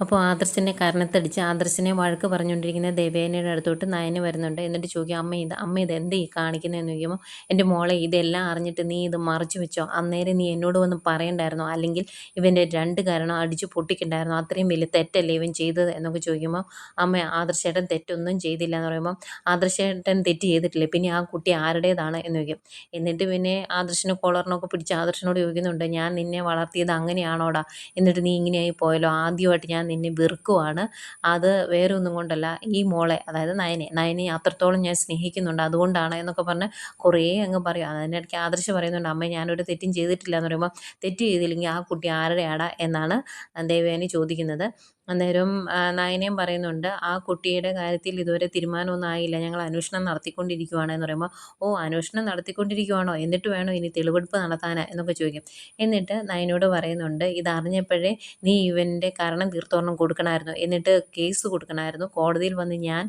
അപ്പോൾ ആദർശിനെ കാരണത്തടിച്ച് ആദർശിനെ വഴക്ക് പറഞ്ഞുകൊണ്ടിരിക്കുന്ന ദേവേനയുടെ അടുത്തോട്ട് നയന് വരുന്നുണ്ട്. എന്നിട്ട് ചോദിക്കും അമ്മ ഇത് അമ്മ ഇത് എന്ത് ഈ കാണിക്കുന്നതെന്ന് ചോദിക്കുമ്പോൾ എന്റെ മോളെ ഇതെല്ലാം അറിഞ്ഞിട്ട് നീ ഇത് മറിച്ചു വെച്ചോ. അന്നേരം നീ എന്നോട് വന്ന് പറയണ്ടായിരുന്നോ? അല്ലെങ്കിൽ ഇവന്റെ രണ്ട് കാരണം അടിച്ചു പൊട്ടിക്കണ്ടായിരുന്നു? അത്രയും വലിയ തെറ്റല്ലേ ഇവൻ ചെയ്തത്? എന്നൊക്കെ ചോദിക്കുമ്പോൾ അമ്മ ആദർശേട്ടൻ തെറ്റൊന്നും ചെയ്തില്ല. എന്ന് പറയുമ്പോൾ ആദർശേട്ടൻ തെറ്റ് ചെയ്തിട്ടില്ലേ? പിന്നെ ആ കുട്ടി ആരുടേതാണ്? എന്ന് ചോദിക്കും. എന്നിട്ട് പിന്നെ ആദർശിനെ കോളറിനൊക്കെ പിടിച്ച് ആദർശനോട് ചോദിക്കുന്നുണ്ട് ഞാൻ നിന്നെ വളർത്തിയത് അങ്ങനെയാണോടാ? എന്നിട്ട് നീ ഇങ്ങനെയായി പോയല്ലോ. ആദ്യമായിട്ട് ഞാൻ നിന്നെ വെറുക്കുവാണ്. അത് വേറെ ഒന്നും കൊണ്ടല്ല. ഈ മോളെ അതായത് നയനെ നയനെ അത്രത്തോളം ഞാൻ സ്നേഹിക്കുന്നുണ്ട്. അതുകൊണ്ടാണ് എന്നൊക്കെ പറഞ്ഞ് കുറേ അങ്ങ് പറയും. അതിനിടയ്ക്ക് ആദർശ് പറയുന്നുണ്ട് അമ്മ ഞാനൊരു തെറ്റും ചെയ്തിട്ടില്ല എന്ന് പറയുമ്പോൾ തെറ്റ് ചെയ്തില്ലെങ്കിൽ ആ കുട്ടി ആരുടെയാടാ? എന്നാണ് ദേവയാനി ചോദിക്കുന്നത്. അന്നേരം നയനയും പറയുന്നുണ്ട് ആ കുട്ടിയുടെ കാര്യത്തിൽ ഇതുവരെ തീരുമാനമൊന്നും ആയില്ല. ഞങ്ങൾ അന്വേഷണം നടത്തിക്കൊണ്ടിരിക്കുവാണ് എന്ന് പറയുമ്പോൾ ഓ അന്വേഷണം നടത്തിക്കൊണ്ടിരിക്കുവാണോ? എന്നിട്ട് വേണോ ഇനി തെളിവെടുപ്പ് നടത്താൻ എന്നൊക്കെ ചോദിക്കും. എന്നിട്ട് നയനോട് പറയുന്നുണ്ട് ഇതറിഞ്ഞപ്പോഴേ നീ ഇവന്റെ കാരണം തീർത്തോണം കൊടുക്കണമായിരുന്നു എന്നിട്ട് കേസ് കൊടുക്കണമായിരുന്നു കോടതിയിൽ വന്ന് ഞാൻ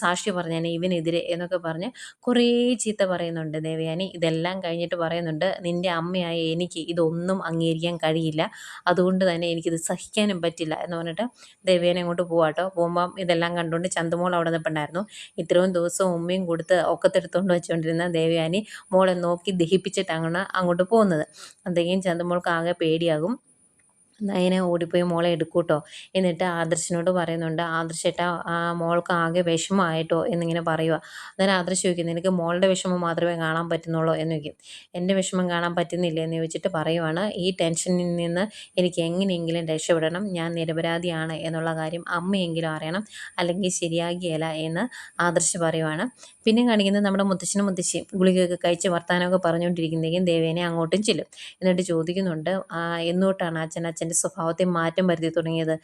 സാക്ഷി പറഞ്ഞാൽ ഇവനെതിരെ എന്നൊക്കെ പറഞ്ഞ് കുറേ ചീത്ത പറയുന്നുണ്ട്. ദേവയാനി ഇതെല്ലാം കഴിഞ്ഞിട്ട് പറയുന്നുണ്ട് നിന്റെ അമ്മയായ എനിക്ക് ഇതൊന്നും അംഗീകരിക്കാൻ കഴിയില്ല. അതുകൊണ്ട് തന്നെ എനിക്കിത് സഹിക്കാനും പറ്റില്ല എന്ന് പറഞ്ഞിട്ട് ദേവേനെ അങ്ങോട്ട് പോവാട്ടോ. പോകുമ്പം ഇതെല്ലാം കണ്ടുകൊണ്ട് ചന്തുമോൾ അവിടെ നിൽപ്പുണ്ടായിരുന്നു ഇത്രയും ദിവസം ഉമ്മയും കൊടുത്ത് ഒക്കത്തെടുത്തുകൊണ്ട് വെച്ചുകൊണ്ടിരുന്ന ദേവയാനി മോളെ നോക്കി ദഹിപ്പിച്ചിട്ടാണ് അങ്ങോട്ട് പോകുന്നത്. എന്തെങ്കിലും ചന്തുമോൾക്ക് ആകെ പേടിയാകും. നയന ഓടിപ്പോയി മോളെ എടുക്കൂട്ടോ. എന്നിട്ട് ആദർശിനോട് പറയുന്നുണ്ട് ആദർശേട്ടാ ആ മോൾക്ക് ആകെ വിഷമമായിട്ടോ? എന്നിങ്ങനെ പറയുക അന്നേരം ആദർശ് ചോദിക്കുന്നു എനിക്ക് മോളുടെ വിഷമം മാത്രമേ കാണാൻ പറ്റുന്നുള്ളൂ? എന്ന് ചോദിക്കും. എന്റെ വിഷമം കാണാൻ പറ്റുന്നില്ല എന്ന് ചോദിച്ചിട്ട് പറയുവാണ്. ഈ ടെൻഷനിൽ നിന്ന് എനിക്ക് എങ്ങനെയെങ്കിലും രക്ഷപ്പെടണം ഞാൻ നിരപരാധിയാണ് എന്നുള്ള കാര്യം അമ്മയെങ്കിലും അറിയണം അല്ലെങ്കിൽ ശരിയാകിയല്ല എന്ന് ആദർശ് പറയുവാണ്. പിന്നെ കാണിക്കുന്നത് നമ്മുടെ മുത്തശ്ശനും മുത്തശ്ശിയും ഗുളികയൊക്കെ കഴിച്ച് വർത്താനമൊക്കെ പറഞ്ഞുകൊണ്ടിരിക്കുന്നതെങ്കിലും ദേവേനെ അങ്ങോട്ടും ചെല്ലും. എന്നിട്ട് ചോദിക്കുന്നുണ്ട് എന്നോട്ടാണ് അച്ഛൻ അച്ഛൻ അച്ഛന്റെ സ്വഭാവത്തെ മാറ്റം വരുത്തി തുടങ്ങിയത്.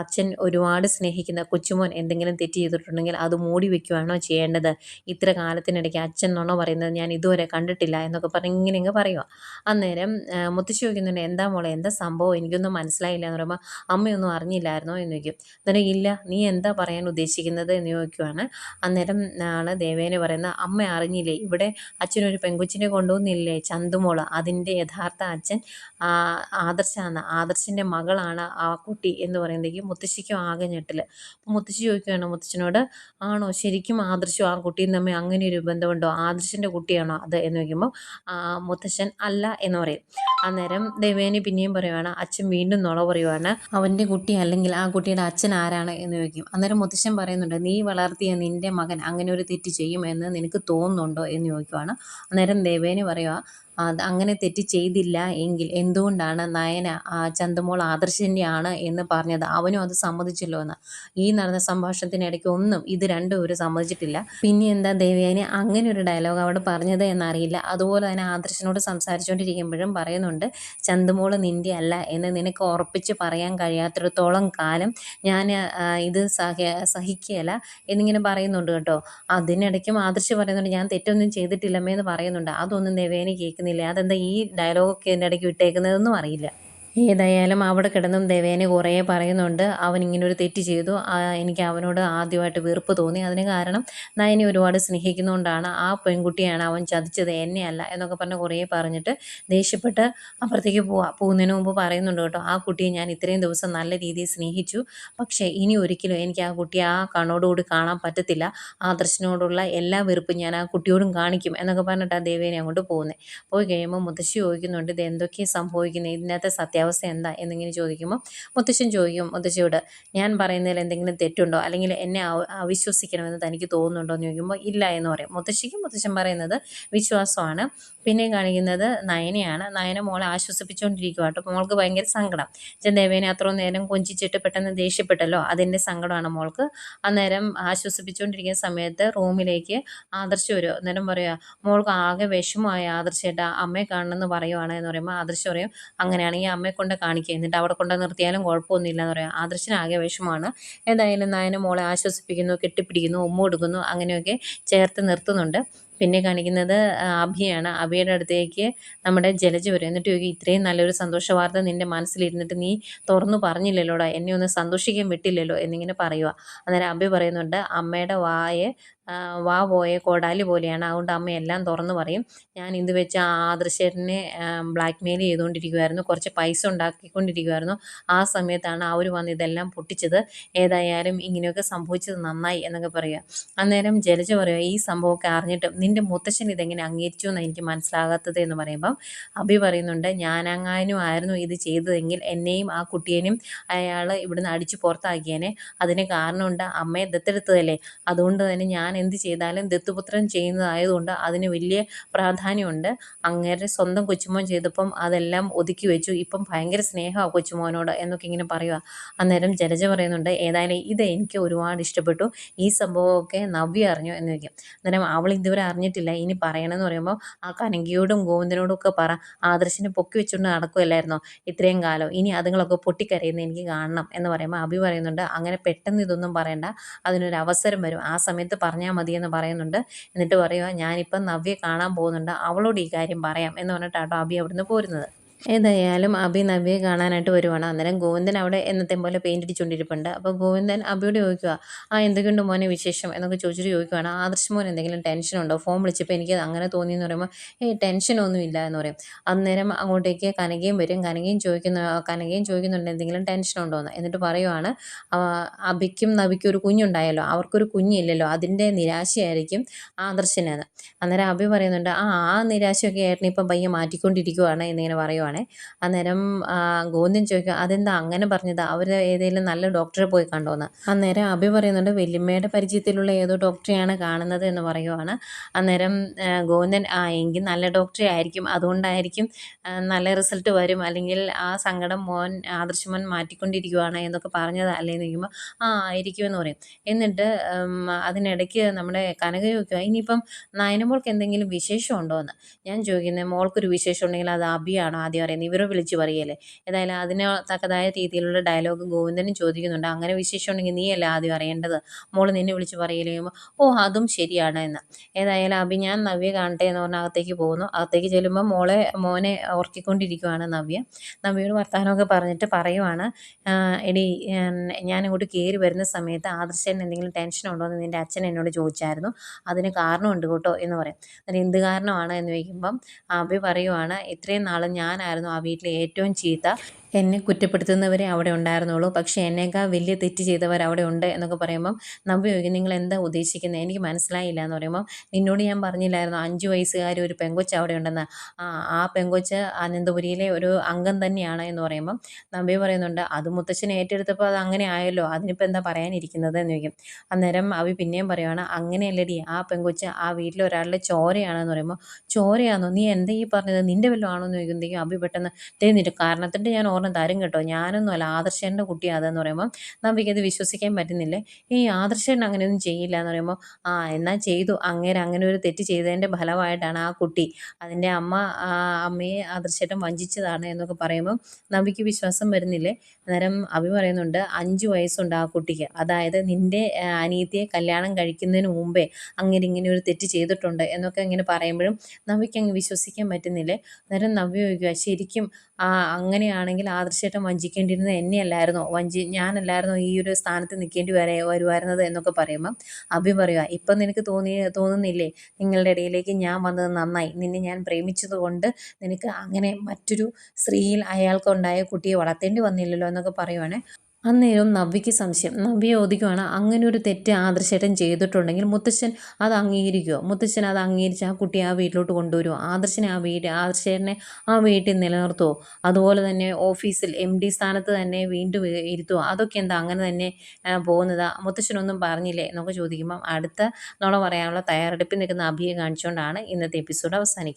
അച്ഛൻ ഒരുപാട് സ്നേഹിക്കുന്ന കൊച്ചുമോൻ എന്തെങ്കിലും തെറ്റ് ചെയ്തിട്ടുണ്ടെങ്കിൽ അത് മൂടി വെക്കുകയാണോ ചെയ്യേണ്ടത്? ഇത്ര കാലത്തിനിടയ്ക്ക് അച്ഛൻ എന്നാണോ പറയുന്നത് ഞാൻ ഇതുവരെ കണ്ടിട്ടില്ല എന്നൊക്കെ പറഞ്ഞ് ഇങ്ങനെ ഇങ്ങ് പറയുക അന്നേരം മുത്തശ്ശി ചോദിക്കുന്നുണ്ട് എന്താ മോളെ എന്താ സംഭവം? എനിക്കൊന്നും മനസ്സിലായില്ല എന്ന് പറയുമ്പോൾ അമ്മയൊന്നും അറിഞ്ഞില്ലായിരുന്നോ? എന്ന് ചോദിക്കും. അന്നേരം ഇല്ല. നീ എന്താ പറയാൻ ഉദ്ദേശിക്കുന്നത്? എന്ന് ചോദിക്കുവാണ്. അന്നേരം ആണ് ദേവേനെ പറയുന്നത് അമ്മ അറിഞ്ഞില്ലേ? ഇവിടെ അച്ഛനൊരു പെൺകൊച്ചിനെ കൊണ്ടുവന്നില്ലേ? ചന്തുമോൾ. അതിന്റെ യഥാർത്ഥ അച്ഛൻ ആദർശാണ് ആദർശിന്റെ മകളാണ് ആ കുട്ടി എന്ന് പറയുമ്പോഴേക്കും മുത്തശ്ശിക്കും ആകെ ഞെട്ടിൽ അപ്പോൾ മുത്തശ്ശി ചോദിക്കുകയാണ് മുത്തശ്ശനോട് ആണോ ശരിക്കും ആദർശവും ആ കുട്ടിയും തമ്മിൽ അങ്ങനെ ഒരു ബന്ധമുണ്ടോ? ആദർശിന്റെ കുട്ടിയാണോ അത്? എന്ന് ചോദിക്കുമ്പോൾ മുത്തശ്ശൻ അല്ല എന്ന് പറയും. അന്നേരം ദേവേനി പിന്നെയും പറയുവാണ് അച്ഛൻ വീണ്ടും നുള പറയുവാണ്. അവന്റെ കുട്ടി അല്ലെങ്കിൽ ആ കുട്ടിയുടെ അച്ഛൻ ആരാണ്? എന്ന് ചോദിക്കും. അന്നേരം മുത്തശ്ശൻ പറയുന്നുണ്ട് നീ വളർത്തിയ നിന്റെ മകൻ അങ്ങനെ ഒരു തെറ്റ് ചെയ്യുമെന്ന് നിനക്ക് തോന്നുന്നുണ്ടോ? എന്ന് ചോദിക്കുവാണ്. അന്നേരം ദേവേനി പറയുക അത് അങ്ങനെ തെറ്റ് ചെയ്തില്ല എങ്കിൽ എന്തുകൊണ്ടാണ് നയന ചന്തുമോൾ ആദർശന്യാണ് എന്ന് പറഞ്ഞത്? അവനും അത് സമ്മതിച്ചല്ലോ എന്ന്. ഈ നടന്ന സംഭാഷണത്തിനിടയ്ക്ക് ഒന്നും ഇത് രണ്ടും ഒരു സമ്മതിച്ചിട്ടില്ല. പിന്നെ എന്താ ദേവയാനി? അങ്ങനെ ഒരു ഡയലോഗ് അവിടെ പറഞ്ഞത് എന്നറിയില്ല. അതുപോലെ തന്നെ ആദർശനോട് സംസാരിച്ചുകൊണ്ടിരിക്കുമ്പോഴും പറയുന്നുണ്ട് ചന്തുമോൾ നിന്റെ അല്ല എന്ന് നിനക്ക് ഉറപ്പിച്ച് പറയാൻ കഴിയാത്തിടത്തോളം കാലം ഞാൻ ഇത് സഹ സഹിക്കുകയല്ല എന്നിങ്ങനെ പറയുന്നുണ്ട് കേട്ടോ. അതിനിടയ്ക്കും ആദർശ് പറയുന്നുണ്ട് ഞാൻ തെറ്റൊന്നും ചെയ്തിട്ടില്ലമ്മേ എന്ന് പറയുന്നുണ്ട്. അതൊന്നും ദേവേനി കേൾക്കുന്നു കേൾക്കുന്നില്ല. അതെന്താ ഈ ഡയലോഗൊക്കെ എന്റെ ഇടയ്ക്ക് വിട്ടേക്കുന്നതെന്നും അറിയില്ല. ഏതായാലും അവിടെ കിടന്നും ദേവേനെ കുറേ പറയുന്നുണ്ട്. അവൻ ഇങ്ങനെ ഒരു തെറ്റ് ചെയ്തു. എനിക്ക് അവനോട് ആദ്യമായിട്ട് വെറുപ്പ് തോന്നി. അതിന് കാരണം നയനെ ഒരുപാട് സ്നേഹിക്കുന്നതുകൊണ്ടാണ് ആ പെൺകുട്ടിയാണ് അവൻ ചതിച്ചത് എന്നെയല്ല എന്നൊക്കെ പറഞ്ഞ് കുറേ പറഞ്ഞിട്ട് ദേഷ്യപ്പെട്ട് അപ്പുറത്തേക്ക് പോവാ. പോകുന്നതിന് മുമ്പ് പറയുന്നുണ്ട് കേട്ടോ ആ കുട്ടിയെ ഞാൻ ഇത്രയും ദിവസം നല്ല രീതിയിൽ സ്നേഹിച്ചു. പക്ഷേ ഇനി ഒരിക്കലും എനിക്ക് ആ കുട്ടിയെ ആ കണ്ണോടുകൂടി കാണാൻ പറ്റത്തില്ല. ആദർശനോടുള്ള എല്ലാ വെറുപ്പും ഞാൻ ആ കുട്ടിയോടും കാണിക്കും എന്നൊക്കെ പറഞ്ഞിട്ട് ആ ദേവേനെ അങ്ങോട്ട് പോകുന്നത് പോയി കഴിയുമ്പോൾ മുത്തശ്ശി ചോദിക്കുന്നുണ്ട് ഇത് എന്തൊക്കെയാണ് സംഭവിക്കുന്നത് ഇതിനകത്തെ സത്യം അവസ്ഥ എന്താ എന്നിങ്ങനെ ചോദിക്കുമ്പോൾ മുത്തശ്ശൻ ചോദിക്കും മുത്തശ്ശിയോട് ഞാൻ പറയുന്നതിൽ എന്തെങ്കിലും തെറ്റുണ്ടോ? അല്ലെങ്കിൽ എന്നെ അവിശ്വസിക്കണമെന്ന് തനിക്ക് തോന്നുന്നുണ്ടോ? എന്ന് ചോദിക്കുമ്പോൾ ഇല്ല എന്ന് പറയും. മുത്തശ്ശിക്കും മുത്തശ്ശൻ പറയുന്നത് വിശ്വാസമാണ്. പിന്നെ കാണിക്കുന്നത് നയനയാണ്. നയന മോളെ ആശ്വസിപ്പിച്ചുകൊണ്ടിരിക്കുക കേട്ടോ. മോൾക്ക് ഭയങ്കര സങ്കടം. ചെന്തേവേനെ അത്രയും നേരം കൊഞ്ചിച്ചിട്ട് പെട്ടെന്ന് ദേഷ്യപ്പെട്ടല്ലോ? അതിന്റെ സങ്കടമാണ് മോൾക്ക്. അന്നേരം ആശ്വസിപ്പിച്ചുകൊണ്ടിരിക്കുന്ന സമയത്ത് റൂമിലേക്ക് ആദർശ് വരും. അന്നേരം പറയുക മോൾക്ക് ആകെ വിഷമമായ ആദർശേട്ടാ അമ്മയെ കാണണമെന്ന് പറയുവാണ് എന്ന് പറയുമ്പോൾ ആദർശ് പറയും അങ്ങനെയാണെങ്കിൽ അമ്മയെ കൊണ്ട് കാണിക്കുക എന്നിട്ട് അവിടെ കൊണ്ട് നിർത്തിയാലും കുഴപ്പമൊന്നുമില്ല എന്ന് പറയാം. ആദർശനാകെ ആകെ വിഷമമാണ് എന്തായാലും നായനെ മോളെ ആശ്വസിപ്പിക്കുന്നു കെട്ടിപ്പിടിക്കുന്നു ഉമ്മ കൊടുക്കുന്നു അങ്ങനെയൊക്കെ ചേർത്ത് നിർത്തുന്നുണ്ട്. പിന്നെ കാണിക്കുന്നത് അഭിയാണ്. അഭിയുടെ അടുത്തേക്ക് നമ്മുടെ ജലജ വരും. എന്നിട്ട് ചോദിക്കും ഇത്രയും നല്ലൊരു സന്തോഷ വാർത്ത നിന്റെ മനസ്സിലിരുന്നിട്ട് നീ തുറന്നു പറഞ്ഞില്ലല്ലോടാ. എന്നെ ഒന്ന് സന്തോഷിക്കാൻ വിട്ടില്ലല്ലോ എന്നിങ്ങനെ പറയുക അന്നേരം അഭി പറയുന്നുണ്ട് അമ്മയുടെ വായെ വാ പോയ കോടാലി പോലെയാണ്. അതുകൊണ്ട് അമ്മ എല്ലാം തുറന്ന് പറയും. ഞാൻ ഇത് വെച്ച് ആദർശേട്ടനെ ബ്ലാക്ക് മെയിൽ ചെയ്തുകൊണ്ടിരിക്കുമായിരുന്നു കുറച്ച് പൈസ ഉണ്ടാക്കിക്കൊണ്ടിരിക്കുമായിരുന്നു ആ സമയത്താണ് അവർ വന്ന് ഇതെല്ലാം പൊട്ടിച്ചത്. ഏതായാലും ഇങ്ങനെയൊക്കെ സംഭവിച്ചത് നന്നായി എന്നൊക്കെ പറയുക. അന്നേരം ജലജ പറയുക ഈ സംഭവമൊക്കെ അറിഞ്ഞിട്ട് നിന്റെ മുത്തശ്ശൻ ഇതെങ്ങനെ അംഗീകരിച്ചു എന്ന് എനിക്ക് മനസ്സിലാകാത്തത് എന്ന് പറയുമ്പം അഭി പറയുന്നുണ്ട് ഞാനങ്ങാനും ആയിരുന്നു ഇത് ചെയ്തതെങ്കിൽ എന്നെയും ആ കുട്ടിയേനും അയാൾ ഇവിടുന്ന് അടിച്ചു പുറത്താക്കിയേനെ. അതിന് കാരണമുണ്ട് അമ്മയെ ദത്തെടുത്തതല്ലേ. അതുകൊണ്ട് തന്നെ ഞാൻ എന്ത് ചെയ്താലും ദത്തുപുത്രൻ ചെയ്യുന്നതായതുകൊണ്ട് അതിന് വലിയ പ്രാധാന്യമുണ്ട്. അങ്ങേരെ സ്വന്തം കൊച്ചുമോൻ ചെയ്തപ്പം അതെല്ലാം ഒതുക്കി വെച്ചു. ഇപ്പം ഭയങ്കര സ്നേഹമാണ് കൊച്ചുമോനോട് എന്നൊക്കെ ഇങ്ങനെ പറയുക അന്നേരം ജലജ പറയുന്നുണ്ട് ഏതായാലും ഇത് എനിക്ക് ഒരുപാട് ഇഷ്ടപ്പെട്ടു. ഈ സംഭവമൊക്കെ നവ്യ അറിഞ്ഞു എന്ന് വയ്ക്കും അന്നേരം അവൾ ഇതുവരെ അറിഞ്ഞിട്ടില്ല. ഇനി പറയണമെന്ന് പറയുമ്പോൾ ആ കനകിയോടും ഗോവിന്ദനോടും ഒക്കെ പറ. ആദർശിനെ പൊക്കി വെച്ചുകൊണ്ട് നടക്കുമല്ലായിരുന്നോ ഇത്രയും കാലം. ഇനി അതുങ്ങളൊക്കെ പൊട്ടിക്കരയുന്ന എനിക്ക് കാണണം എന്ന് പറയുമ്പോൾ അഭി പറയുന്നുണ്ട് അങ്ങനെ പെട്ടെന്ന് ഇതൊന്നും പറയണ്ട. അതിനൊരു അവസരം വരും. ആ സമയത്ത് പറഞ്ഞാൽ മതിയെന്ന് പറയുന്നുണ്ട്. എന്നിട്ട് പറയുക ഞാനിപ്പം നവ്യെ കാണാൻ പോകുന്നുണ്ട്. അവളോട് ഈ കാര്യം പറയാം എന്ന് പറഞ്ഞിട്ടാട്ടോ അഭി അവിടുന്ന് പോരുന്നത്. ഏതായാലും അഭി നവ്യെ കാണാനായിട്ട് വരുവാണ്. അന്നേരം ഗോവിന്ദൻ അവിടെ എന്നത്തെ പോലെ പെയിന്റ് അടിച്ചുകൊണ്ടിരിപ്പുണ്ട് അപ്പോൾ ഗോവിന്ദൻ അഭിയോട് ചോദിക്കുക ആ എന്തൊക്കെയുണ്ട് മോനെ വിശേഷം? എന്നൊക്കെ ചോദിച്ചിട്ട് ചോദിക്കുകയാണ് ആദർശ് മോൻ എന്തെങ്കിലും ടെൻഷൻ ഉണ്ടോ? ഫോൺ വിളിച്ചപ്പോൾ എനിക്ക് അങ്ങനെ തോന്നി എന്ന് പറയുമ്പോൾ ഏയ് ടെൻഷനൊന്നും ഇല്ല എന്ന് പറയും. അന്നേരം അങ്ങോട്ടേക്ക് കനകയും വരും. കനകയും ചോദിക്കുന്ന കനകയും ചോദിക്കുന്നുണ്ട് എന്തെങ്കിലും ടെൻഷൻ ഉണ്ടോ? എന്ന് എന്നിട്ട് പറയുവാണ് അഭിക്കും നവിക്കും ഒരു കുഞ്ഞുണ്ടായല്ലോ. അവർക്കൊരു കുഞ്ഞില്ലല്ലോ. അതിന്റെ നിരാശയായിരിക്കും ആദർശനെന്ന്. അന്നേരം അഭി പറയുന്നുണ്ട് ആ ആ നിരാശയൊക്കെ ഏട്ടനിപ്പം പയ്യെ മാറ്റിക്കൊണ്ടിരിക്കുവാണ് എന്നിങ്ങനെ പറയുവാണ്. പറയുവാണേ അന്നേരം ഗോവിന്ദൻ ചോദിക്കുക അതെന്താ അങ്ങനെ പറഞ്ഞത്? അവർ ഏതെങ്കിലും നല്ല ഡോക്ടറെ പോയി കണ്ടോന്ന്? അന്നേരം അഭി പറയുന്നുണ്ട് വല്യമ്മയുടെ പരിചയത്തിലുള്ള ഏതോ ഡോക്ടറെയാണ് കാണുന്നത് എന്ന് പറയുവാണ്. അന്നേരം ഗോന്ദൻ ആ എങ്കിൽ നല്ല ഡോക്ടറെ ആയിരിക്കും. അതുകൊണ്ടായിരിക്കും നല്ല റിസൾട്ട് വരും. അല്ലെങ്കിൽ ആ സങ്കടം മോൻ ആദർശമോൻ മാറ്റിക്കൊണ്ടിരിക്കുവാണ് എന്നൊക്കെ പറഞ്ഞത്. അല്ലേ ചോദിക്കുമ്പോൾ ആ ആയിരിക്കും എന്ന് പറയും. എന്നിട്ട് അതിനിടയ്ക്ക് നമ്മുടെ കനക ചോദിക്കുക ഇനിയിപ്പം നയനമോൾക്ക് എന്തെങ്കിലും വിശേഷം ഉണ്ടോ എന്ന് ഞാൻ ചോദിക്കുന്നത് മോൾക്കൊരു വിശേഷം ഉണ്ടെങ്കിൽ അത് അഭിയാണോ ആദ്യം പറയുന്നത് ഇവരെ വിളിച്ച് പറയല്ലേ? ഏതായാലും അതിന് തക്കതായ രീതിയിലുള്ള ഡയലോഗ് ഗോവിന്ദനും ചോദിക്കുന്നുണ്ട്. അങ്ങനെ വിശേഷം ഉണ്ടെങ്കിൽ നീയല്ലേ ആദ്യം അറിയേണ്ടത്? മോൾ നിന്നെ വിളിച്ച് പറയലേ ഓ അതും ശരിയാണ് എന്ന്. ഏതായാലും അഭി ഞാൻ നവ്യ കാണട്ടെ എന്ന് പറഞ്ഞാൽ അകത്തേക്ക് പോകുന്നു. അകത്തേക്ക് ചെല്ലുമ്പോൾ മോളെ മോനെ ഓർക്കിക്കൊണ്ടിരിക്കുവാണ് നവ്യ. നവ്യയോട് വർത്തമാനമൊക്കെ പറഞ്ഞിട്ട് പറയുവാണ് എടി ഞാൻ ഇങ്ങോട്ട് കയറി വരുന്ന സമയത്ത് ആദർശന് എന്തെങ്കിലും ടെൻഷൻ ഉണ്ടോ എന്ന് നിന്റെ അച്ഛൻ എന്നോട് ചോദിച്ചായിരുന്നു. അതിന് കാരണമുണ്ട് കേട്ടോ എന്ന് പറയും. എന്ത് കാരണമാണ് എന്ന് ചോദിക്കുമ്പം അഭി പറയുവാണ് ഇത്രയും നാളും ഞാൻ ഞാനായിരുന്നു ആ വീട്ടിലെ ഏറ്റവും ചീത്ത എന്നെ കുറ്റപ്പെടുത്തുന്നവരെ അവിടെ ഉണ്ടായിരുന്നുള്ളൂ. പക്ഷേ എന്നേക്കാൾ വലിയ തെറ്റ് ചെയ്തവർ അവിടെ ഉണ്ട് എന്നൊക്കെ പറയുമ്പം നമ്പി ചോദിക്കും നിങ്ങൾ എന്താ ഉദ്ദേശിക്കുന്നത് എനിക്ക് മനസ്സിലായില്ല എന്ന് പറയുമ്പം നിന്നോട് ഞാൻ പറഞ്ഞില്ലായിരുന്നു? അഞ്ച് വയസ്സുകാർ ഒരു പെങ്കൊച്ച് അവിടെ ഉണ്ടെന്ന്. ആ ആ പെങ്കൊച്ച് അനന്തപുരിയിലെ ഒരു അംഗം തന്നെയാണ് എന്ന് പറയുമ്പം നമ്പി പറയുന്നുണ്ട് അത് മുത്തച്ഛൻ ഏറ്റെടുത്തപ്പോൾ അത് അങ്ങനെ ആയല്ലോ. അതിനിപ്പോൾ എന്താ പറയാനിരിക്കുന്നത്? എന്ന് ചോദിക്കും. അന്നേരം അവി പിന്നെയും പറയുവാണ് അങ്ങനെയല്ലടി ആ പെങ്കൊച്ച് ആ വീട്ടിലെ ഒരാളുടെ ചോരയാണെന്ന് പറയുമ്പോൾ ചോരയാണോ നീ എന്താ ഈ പറഞ്ഞത്? നിന്റെ വല്ലതും ആണോ? എന്ന് ചോദിക്കുമ്പോഴത്തേക്കും അഭി പെട്ടെന്ന് തരുന്നിട്ട് കാരണത്തിന്റെ ഞാൻ ഓർമ്മ തരും കേട്ടോ. ഞാനൊന്നുമല്ല ആദർശേന്റെ കുട്ടി അതെന്ന് പറയുമ്പോൾ നമുക്കത് വിശ്വസിക്കാൻ പറ്റുന്നില്ലേ. ഈ ആദർശേൻ അങ്ങനെയൊന്നും ചെയ്യില്ല എന്ന് പറയുമ്പോൾ ആ എന്നാൽ ചെയ്തു? അങ്ങനെ അങ്ങനെ ഒരു തെറ്റ് ചെയ്തതിന്റെ ഫലമായിട്ടാണ് ആ കുട്ടി അതിന്റെ അമ്മ അമ്മയെ ആദർശേട്ടൻ വഞ്ചിച്ചതാണ് എന്നൊക്കെ പറയുമ്പോൾ നബിക്ക് വിശ്വാസം വരുന്നില്ലേ? അന്നേരം അഭി പറയുന്നുണ്ട് അഞ്ച് വയസ്സുണ്ട് ആ കുട്ടിക്ക്. അതായത് നിന്റെ അനിയത്തിയെ കല്യാണം കഴിക്കുന്നതിന് മുമ്പേ അങ്ങനെ ഇങ്ങനെ ഒരു തെറ്റ് ചെയ്തിട്ടുണ്ട് എന്നൊക്കെ ഇങ്ങനെ പറയുമ്പോഴും നബിക്ക് അങ്ങ് വിശ്വസിക്കാൻ പറ്റുന്നില്ലേ? അന്നേരം നവ്യ ചോദിക്കുക ശരിക്കും അങ്ങനെയാണെങ്കിൽ ആദർശേട്ടൻ വഞ്ചിക്കേണ്ടിയിരുന്നത് എന്നെയല്ലായിരുന്നോ? വഞ്ചി ഞാനല്ലായിരുന്നോ ഈ ഒരു സ്ഥാനത്ത് നിൽക്കേണ്ടി വരെ വരുമായിരുന്നത് എന്നൊക്കെ പറയുമ്പം അഭി പറയുക ഇപ്പം നിനക്ക് തോന്നി തോന്നുന്നില്ലേ? നിങ്ങളുടെ ഇടയിലേക്ക് ഞാൻ വന്നത് നന്നായി. നിന്നെ ഞാൻ പ്രേമിച്ചത് കൊണ്ട് നിനക്ക് അങ്ങനെ മറ്റൊരു സ്ത്രീയിൽ അയാൾക്കുണ്ടായ കുട്ടിയെ വളർത്തേണ്ടി വന്നില്ലല്ലോ എന്നൊക്കെ പറയുവാണേ. അന്നേരം നവ്യയ്ക്ക് സംശയം. നവ്യ ഓദിക്കുവാണ് അങ്ങനെ ഒരു തെറ്റ് ആദർശേട്ടൻ ചെയ്തിട്ടുണ്ടെങ്കിൽ മുത്തശ്ശൻ അത് അംഗീകരിക്കുമോ മുത്തശ്ശൻ അത് അംഗീകരിച്ച് ആ കുട്ടിയെ ആ വീട്ടിലോട്ട് കൊണ്ടുവരുമോ ആദർശനെ ആ വീട് ആദർശേട്ടനെ ആ വീട്ടിൽ നിലനിർത്തുമോ അതുപോലെ തന്നെ ഓഫീസിൽ എം ഡി സ്ഥാനത്ത് തന്നെ വീണ്ടും ഇരുത്തുമോ അതൊക്കെ എന്താ അങ്ങനെ തന്നെ പോകുന്നത്? മുത്തശ്ശനൊന്നും പറഞ്ഞില്ലേ? എന്നൊക്കെ ചോദിക്കുമ്പം അടുത്ത നോള പറയാനുള്ള തയ്യാറെടുപ്പിൽ നിൽക്കുന്ന അഭിയെ കാണിച്ചുകൊണ്ടാണ് ഇന്നത്തെ എപ്പിസോഡ് അവസാനിക്കുന്നത്.